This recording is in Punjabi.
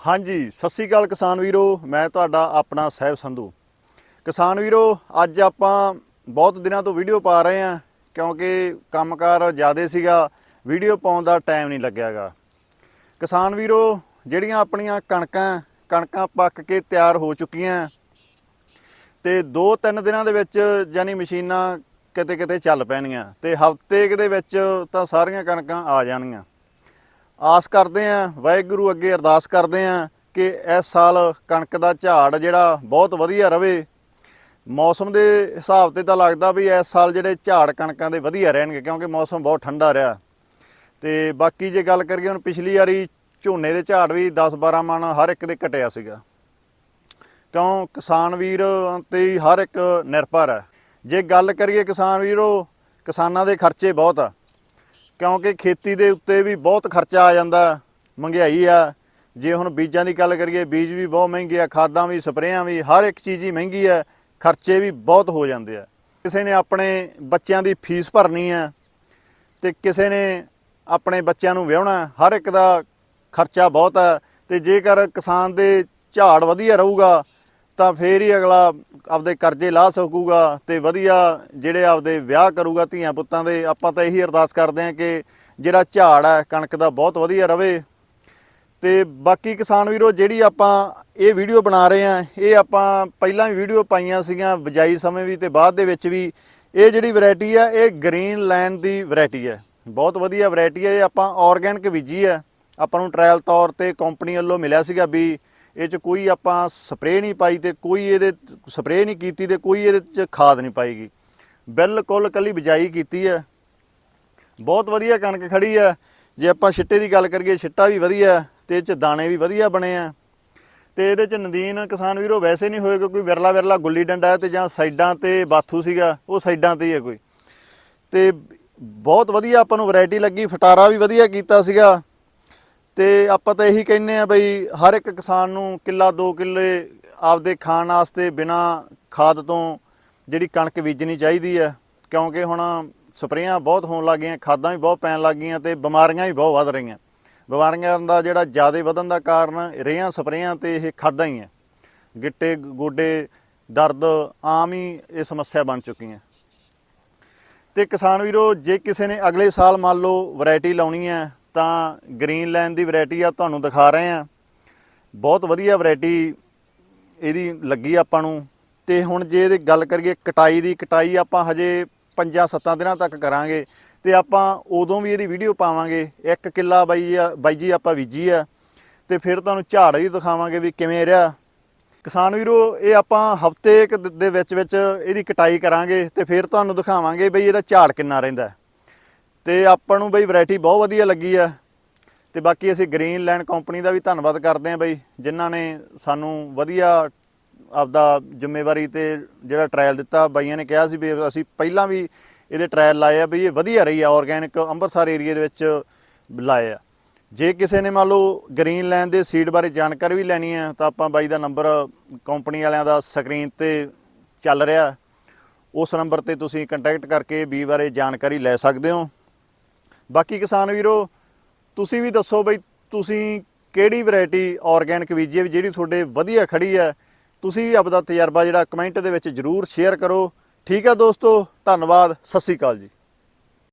ਹਾਂਜੀ, ਸਤਿ ਸ੍ਰੀ ਅਕਾਲ ਕਿਸਾਨ ਵੀਰੋ, ਮੈਂ ਤੁਹਾਡਾ ਆਪਣਾ ਸਹਿਬ ਸੰਧੂ। ਕਿਸਾਨ ਵੀਰੋ, ਅੱਜ ਆਪਾਂ ਬਹੁਤ ਦਿਨਾਂ ਤੋਂ ਵੀਡੀਓ ਪਾ ਰਹੇ ਹਾਂ, ਕਿਉਂਕਿ ਕੰਮਕਾਰ ਜ਼ਿਆਦੇ ਸੀਗਾ, ਵੀਡੀਓ ਪਾਉਣ ਦਾ ਟਾਈਮ ਨਹੀਂ ਲੱਗਿਆਗਾ ਕਿਸਾਨ ਵੀਰੋ, ਜਿਹੜੀਆਂ ਆਪਣੀਆਂ ਕਣਕਾਂ ਕਣਕਾਂ ਪੱਕ ਕੇ ਤਿਆਰ ਹੋ ਚੁੱਕੀਆਂ, ਤੇ 2-3 ਦਿਨਾਂ ਦੇ ਵਿੱਚ ਯਾਨੀ ਮਸ਼ੀਨਾਂ ਕਿਤੇ ਕਿਤੇ ਚੱਲ ਪੈਣੀਆਂ, ਤੇ ਹਫ਼ਤੇ ਦੇ ਵਿੱਚ ਤਾਂ ਸਾਰੀਆਂ ਕਣਕਾਂ ਆ ਜਾਣਗੀਆਂ। ਆਸ ਕਰਦੇ ਆਂ ਵਾਹਿਗੁਰੂ ਅੱਗੇ ਅਰਦਾਸ ਕਰਦੇ ਆਂ ਕਿ ਇਸ ਸਾਲ ਕਣਕ ਦਾ ਝਾੜ ਜਿਹੜਾ ਬਹੁਤ ਵਧੀਆ ਰਵੇ। ਮੌਸਮ ਦੇ ਹਿਸਾਬ ਤੇ ਤਾਂ ਲੱਗਦਾ ਵੀ ਇਸ ਸਾਲ ਜਿਹੜੇ ਝਾੜ ਕਣਕਾਂ ਦੇ ਵਧੀਆ ਰਹਿਣਗੇ ਕਿਉਂਕਿ ਮੌਸਮ ਬਹੁਤ ਠੰਡਾ ਰਿਹਾ। ਤੇ ਬਾਕੀ ਜੇ ਗੱਲ ਕਰੀਏ ਹੁਣ ਪਿਛਲੀ ਵਾਰੀ ਝੋਨੇ ਦੇ ਝਾੜ ਵੀ 10-12 ਮਣ ਹਰ ਇੱਕ ਦੇ ਘਟਿਆ ਸੀਗਾ। ਕਿਉਂ? ਕਿਸਾਨ ਵੀਰ ਤੇ ਹਰ ਇੱਕ ਨਿਰਭਰ ਹੈ। ਜੇ ਗੱਲ ਕਰੀਏ ਕਿਸਾਨ ਵੀਰੋ, ਕਿਸਾਨਾਂ ਦੇ ਖਰਚੇ ਬਹੁਤ ਆ। ਕਿਉਂਕਿ ਖੇਤੀ ਦੇ ਉੱਤੇ ਵੀ ਬਹੁਤ ਖਰਚਾ ਆ ਜਾਂਦਾ, ਮਹਿੰਗਾਈ ਆ। ਜੇ ਹੁਣ ਬੀਜਾਂ ਦੀ ਗੱਲ ਕਰੀਏ, ਬੀਜ ਵੀ ਬਹੁਤ ਮਹਿੰਗੇ ਆ, ਖਾਦਾਂ ਵੀ, ਸਪਰੇਆਂ ਵੀ, ਹਰ ਇੱਕ ਚੀਜ਼ ਹੀ ਮਹਿੰਗੀ ਆ, ਖਰਚੇ ਵੀ ਬਹੁਤ ਹੋ ਜਾਂਦੇ ਆ। ਕਿਸੇ ਨੇ ਆਪਣੇ ਬੱਚਿਆਂ ਦੀ ਫੀਸ ਭਰਨੀ ਆ ਤੇ ਕਿਸੇ ਨੇ ਆਪਣੇ ਬੱਚਿਆਂ ਨੂੰ ਵਿਆਹਣਾ, ਹਰ ਇੱਕ ਦਾ ਖਰਚਾ ਬਹੁਤ ਹੈ ਤੇ ਜੇਕਰ ਕਿਸਾਨ ਦੇ ਝਾੜ ਵਧੀਆ ਰਹੂਗਾ ਤਾਂ ਫੇਰ ਹੀ ਅਗਲਾ ਆਪਦੇ ਕਰਜ਼ੇ ਲਾ ਸਕੂਗਾ ਤੇ ਵਧੀਆ ਜਿਹੜੇ ਆਪਦੇ ਵਿਆਹ ਕਰੂਗਾ ਧੀਆਂ ਪੁੱਤਾਂ ਦੇ, ਆਪਾਂ ਤਾਂ ਇਹੀ ਅਰਦਾਸ ਕਰਦੇ ਹਾਂ ਕਿ ਜਿਹੜਾ ਝਾੜ ਹੈ, ਕਣਕ ਦਾ ਬਹੁਤ ਵਧੀਆ ਰਵੇ। ਤੇ ਬਾਕੀ ਕਿਸਾਨ ਵੀਰੋ, ਜਿਹੜੀ ਆਪਾਂ ਇਹ ਵੀਡੀਓ ਬਣਾ ਰਹੇ ਆ ਇਹ ਆਪਾਂ ਪਹਿਲਾਂ ਵੀ ਵੀਡੀਓ ਪਾਈਆਂ ਸੀਗੀਆਂ ਬਜਾਈ ਸਮੇਂ ਵੀ ਤੇ ਬਾਅਦ ਦੇ ਵਿੱਚ ਵੀ, ਇਹ ਜਿਹੜੀ ਵੈਰਾਈਟੀ ਆ ਇਹ ਗ੍ਰੀਨ ਲੈਂਡ ਦੀ ਵੈਰਾਈਟੀ ਹੈ। ਬਹੁਤ ਵਧੀਆ ਵੈਰਾਈਟੀ ਹੈ, ਇਹ ਆਪਾਂ ਆਰਗੈਨਿਕ ਬੀਜੀ ਹੈ। ਆਪਾਂ ਨੂੰ ਟ੍ਰਾਇਲ ਤੌਰ ਤੇ ਕੰਪਨੀ ਵੱਲੋਂ ਮਿਲਿਆ ਸੀਗਾ ਵੀ ਇਹ ਚ ਕੋਈ ਆਪਾਂ ਸਪਰੇਅ ਨਹੀਂ ਪਾਈ ਤੇ ਕੋਈ ਇਹਦੇ ਸਪਰੇਅ ਨਹੀਂ ਕੀਤੀ ਤੇ ਕੋਈ ਇਹਦੇ ਚ ਖਾਦ ਨਹੀਂ ਪਾਈਗੀ। ਬਿਲਕੁਲ ਕੱਲੀ ਬਿਜਾਈ ਕੀਤੀ ਹੈ ਬਹੁਤ ਵਧੀਆ ਕਣਕ ਖੜੀ ਹੈ ਜੇ ਆਪਾਂ ਛਿੱਟੇ ਦੀ ਗੱਲ ਕਰੀਏ, ਛਿੱਟਾ ਵੀ ਵਧੀਆ ਹੈ ਤੇ ਇਹ ਚ ਦਾਣੇ ਵੀ ਵਧੀਆ ਬਣੇ ਆ ਤੇ ਇਹਦੇ ਚ ਨਦੀਨ ਕਿਸਾਨ ਵੀਰੋ ਵੈਸੇ ਨਹੀਂ ਹੋਏਗਾ, ਕੋਈ ਵਿਰਲਾ ਵਿਰਲਾ ਗੁੱਲੀ ਡੰਡਾ ਹੈ ਤੇ ਜਾਂ ਸਾਈਡਾਂ ਤੇ ਬਾਥੂ ਸੀਗਾ, ਉਹ ਸਾਈਡਾਂ ਤੇ ਹੀ ਹੈ ਕੋਈ। ਤੇ ਬਹੁਤ ਵਧੀਆ ਆਪਾਂ ਨੂੰ ਵੈਰਾਈਟੀ ਲੱਗੀ, ਫਟਾਰਾ ਵੀ ਵਧੀਆ ਕੀਤਾ ਸੀਗਾ। ਤੇ ਆਪਾਂ ਤਾਂ ਇਹੀ ਕਹਿੰਨੇ ਆ ਬਈ ਹਰ ਇੱਕ ਕਿਸਾਨ ਨੂੰ ਕਿੱਲਾ 2 ਕਿੱਲੇ ਆਪਦੇ ਖਾਣ ਵਾਸਤੇ ਬਿਨਾ ਖਾਦ ਤੋਂ ਜਿਹੜੀ ਕਣਕ ਬੀਜਣੀ ਚਾਹੀਦੀ ਹੈ, ਕਿਉਂਕਿ ਹੁਣ ਸਪਰੇਆਂ ਬਹੁਤ ਹੋਣ ਲੱਗ ਗਈਆਂ, ਖਾਦਾਂ ਵੀ ਬਹੁਤ ਪੈਣ ਲੱਗ ਗਈਆਂ ਤੇ ਬਿਮਾਰੀਆਂ ਵੀ ਬਹੁਤ ਵੱਧ ਰਹੀਆਂ। ਬਿਮਾਰੀਆਂ ਦਾ ਜਿਹੜਾ ਜ਼ਿਆਦਾ ਵਧਣ ਦਾ ਕਾਰਨ ਰੇਹਾਂ ਸਪਰੇਆਂ ਤੇ ਇਹ ਖਾਦਾਂ ਹੀ ਹੈ ਗਿੱਟੇ, ਗੋਡੇ, ਦਰਦ ਆਮ ਹੀ ਇਹ ਸਮੱਸਿਆ ਬਣ ਚੁੱਕੀਆਂ। ਤੇ ਕਿਸਾਨ ਵੀਰੋ, ਜੇ ਕਿਸੇ ਨੇ ਅਗਲੇ ਸਾਲ ਮੰਨ ਲਓ ਵੈਰਾਈਟੀ ਲਾਉਣੀ ਹੈ ਤਾਂ ਗ੍ਰੀਨ ਲੈਂਡ ਦੀ ਵੈਰਾਈਟੀ ਆ, ਤੁਹਾਨੂੰ ਦਿਖਾ ਰਹੇ ਆ ਬਹੁਤ ਵਧੀਆ ਵੈਰਾਈਟੀ ਇਹਦੀ ਲੱਗੀ ਆਪਾਂ ਨੂੰ। ਤੇ ਹੁਣ ਜੇ ਇਹਦੀ ਗੱਲ ਕਰੀਏ, ਕਟਾਈ ਦੀ, ਕਟਾਈ ਆਪਾਂ ਹਜੇ 5-7 ਦਿਨਾਂ ਤੱਕ ਕਰਾਂਗੇ। ਤੇ ਆਪਾਂ ਉਦੋਂ ਵੀ ਇਹਦੀ ਵੀਡੀਓ ਪਾਵਾਂਗੇ। ਇੱਕ ਕਿੱਲਾ ਬਾਈ ਬਾਈ ਜੀ ਆਪਾਂ ਬੀਜੀ ਆ। ਤੇ ਫਿਰ ਤੁਹਾਨੂੰ ਝਾੜ ਵੀ ਦਿਖਾਵਾਂਗੇ ਵੀ ਕਿਵੇਂ ਰਿਹਾ। ਕਿਸਾਨ ਵੀਰੋ, ਇਹ ਆਪਾਂ ਹਫ਼ਤੇ ਦੇ ਵਿੱਚ ਵਿੱਚ ਇਹਦੀ ਕਟਾਈ ਕਰਾਂਗੇ ਤੇ ਫਿਰ ਤੁਹਾਨੂੰ ਦਿਖਾਵਾਂਗੇ ਬਈ ਇਹਦਾ ਝਾੜ ਕਿੰਨਾ ਰਹਿੰਦਾ। ਤੇ ਆਪਾਂ ਨੂੰ ਬਈ ਵੈਰਾਈਟੀ ਬਹੁਤ ਵਧੀਆ ਲੱਗੀ ਆ। ਤੇ ਬਾਕੀ ਅਸੀਂ ਗ੍ਰੀਨ ਲੈਂਡ ਕੰਪਨੀ ਦਾ ਵੀ ਧੰਨਵਾਦ ਕਰਦੇ ਆਂ ਬਈ, ਜਿਨ੍ਹਾਂ ਨੇ ਸਾਨੂੰ ਵਧੀਆ ਆਪਦਾ ਜ਼ਿੰਮੇਵਾਰੀ ਤੇ ਜਿਹੜਾ ਟ੍ਰਾਇਲ ਦਿੱਤਾ। ਬਾਈਆਂ ਨੇ ਕਿਹਾ ਸੀ ਵੀ ਅਸੀਂ ਪਹਿਲਾਂ ਵੀ ਇਹਦੇ ਟ੍ਰਾਇਲ ਲਾਏ ਆ ਵੀ ਇਹ ਵਧੀਆ ਰਹੀ ਆ ਆਰਗੈਨਿਕ ਅੰਮ੍ਰਿਤਸਰ ਏਰੀਆ ਦੇ ਵਿੱਚ ਲਾਏ ਆ। ਜੇ ਕਿਸੇ ਨੇ ਮੰਨ ਲਓ ਗ੍ਰੀਨ ਲੈਂਡ ਦੇ ਸੀਡ ਬਾਰੇ ਜਾਣਕਾਰੀ ਵੀ ਲੈਣੀ ਹੈ ਤਾਂ ਆਪਾਂ ਬਾਈ ਦਾ ਨੰਬਰ ਕੰਪਨੀ ਵਾਲਿਆਂ ਦਾ ਸਕਰੀਨ ਤੇ ਚੱਲ ਰਿਹਾ। ਉਸ ਨੰਬਰ ਤੇ ਤੁਸੀਂ ਕੰਟੈਕਟ ਕਰਕੇ ਬੀ ਬਾਰੇ ਜਾਣਕਾਰੀ ਲੈ ਸਕਦੇ ਹੋ। ਬਾਕੀ ਕਿਸਾਨ ਵੀਰੋ, ਤੁਸੀਂ ਵੀ ਦੱਸੋ ਬਈ ਤੁਸੀਂ ਕਿਹੜੀ ਵੈਰਾਈਟੀ ਆਰਗੈਨਿਕ ਬੀਜੀ ਵੀ ਜਿਹੜੀ ਤੁਹਾਡੇ ਵਧੀਆ ਖੜੀ ਹੈ। ਤੁਸੀਂ ਵੀ ਆਪਦਾ ਤਜਰਬਾ ਜਿਹੜਾ ਕਮੈਂਟ ਦੇ ਵਿੱਚ ਜਰੂਰ ਸ਼ੇਅਰ ਕਰੋ। ਠੀਕ ਹੈ ਦੋਸਤੋ, ਧੰਨਵਾਦ, ਸਤਿ ਸ੍ਰੀ ਅਕਾਲ ਜੀ।